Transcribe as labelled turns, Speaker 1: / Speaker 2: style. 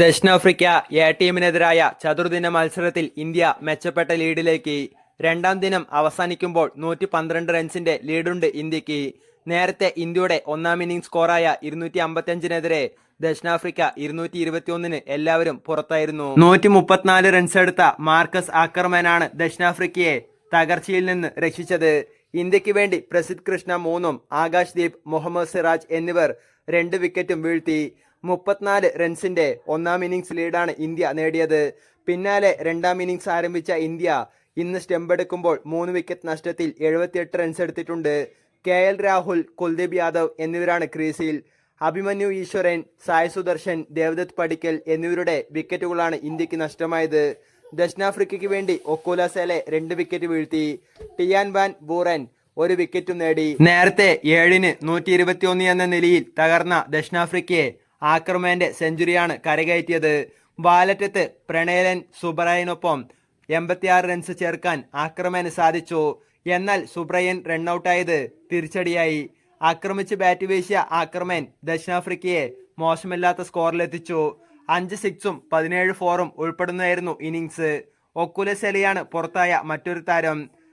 Speaker 1: ദക്ഷിണാഫ്രിക്ക എ ടീമിനെതിരായ ചതുർദിന മത്സരത്തിൽ ഇന്ത്യ മെച്ചപ്പെട്ട ലീഡിലേക്ക് രണ്ടാം ദിനം അവസാനിക്കുമ്പോൾ നൂറ്റി പന്ത്രണ്ട് റൺസിന്റെ ലീഡുണ്ട് ഇന്ത്യയ്ക്ക്. നേരത്തെ ഇന്ത്യയുടെ ഒന്നാം ഇന്നിംഗ് സ്കോറായ ഇരുന്നൂറ്റി അമ്പത്തിയഞ്ചിനെതിരെ ദക്ഷിണാഫ്രിക്ക ഇരുന്നൂറ്റി ഇരുപത്തിയൊന്നിന് എല്ലാവരും പുറത്തായിരുന്നു. നൂറ്റി മുപ്പത്തിനാല് റൺസ് എടുത്ത മാർക്കസ് ആക്കർമാനാണ് ദക്ഷിണാഫ്രിക്കയെ തകർച്ചയിൽ നിന്ന് രക്ഷിച്ചത്. ഇന്ത്യയ്ക്ക് വേണ്ടി പ്രസിദ്ധ് കൃഷ്ണ മൂന്നും ആകാശ് ദീപ് മുഹമ്മദ് സിറാജ് എന്നിവർ രണ്ട് വിക്കറ്റും വീഴ്ത്തി. മുപ്പത്തിനാല് റൺസിന്റെ ഒന്നാം ഇന്നിംഗ്സ് ലീഡാണ് ഇന്ത്യ നേടിയത്. പിന്നാലെ രണ്ടാം ഇന്നിംഗ്സ് ആരംഭിച്ച ഇന്ത്യ ഇന്ന് സ്റ്റെമ്പ് എടുക്കുമ്പോൾ മൂന്ന് വിക്കറ്റ് നഷ്ടത്തിൽ എഴുപത്തിയെട്ട് റൺസ് എടുത്തിട്ടുണ്ട്. കെ എൽ രാഹുൽ കുൽദീപ് യാദവ് എന്നിവരാണ് ക്രീസിൽ. അഭിമന്യു ഈശ്വരൻ സായ് സുദർശൻ ദേവദത്ത് പടിക്കൽ എന്നിവരുടെ വിക്കറ്റുകളാണ് ഇന്ത്യയ്ക്ക് നഷ്ടമായത്. ദക്ഷിണാഫ്രിക്കയ്ക്ക് വേണ്ടി ഒക്കോല സെലെ രണ്ട് വിക്കറ്റ് വീഴ്ത്തി. ടിയാൻ വാൻ ബൂറൻ ഒരു വിക്കറ്റും നേടി. നേരത്തെ ഏഴിന് നൂറ്റി എന്ന നിലയിൽ തകർന്ന ദക്ഷിണാഫ്രിക്കയെ ആക്രമന്റെ സെഞ്ചുറിയാണ് കരകയറ്റിയത്. വാലറ്റത്ത് പ്രണയലൻ സുബ്രയനൊപ്പം എൺപത്തിയാറ് റൺസ് ചേർക്കാൻ ആക്രമന് സാധിച്ചു. എന്നാൽ സുബ്രയൻ റണ്ണൌട്ടായത് തിരിച്ചടിയായി. ആക്രമിച്ച് ബാറ്റ് വീശിയ ആക്രമൻ ദക്ഷിണാഫ്രിക്കയെ മോശമില്ലാത്ത സ്കോറിലെത്തിച്ചു. അഞ്ച് സിക്സും പതിനേഴ് ഫോറും ഉൾപ്പെടുന്നതായിരുന്നു ഇന്നിങ്സ് ഒക്കുലസെലിയാണ് പുറത്തായ മറ്റൊരു താരം.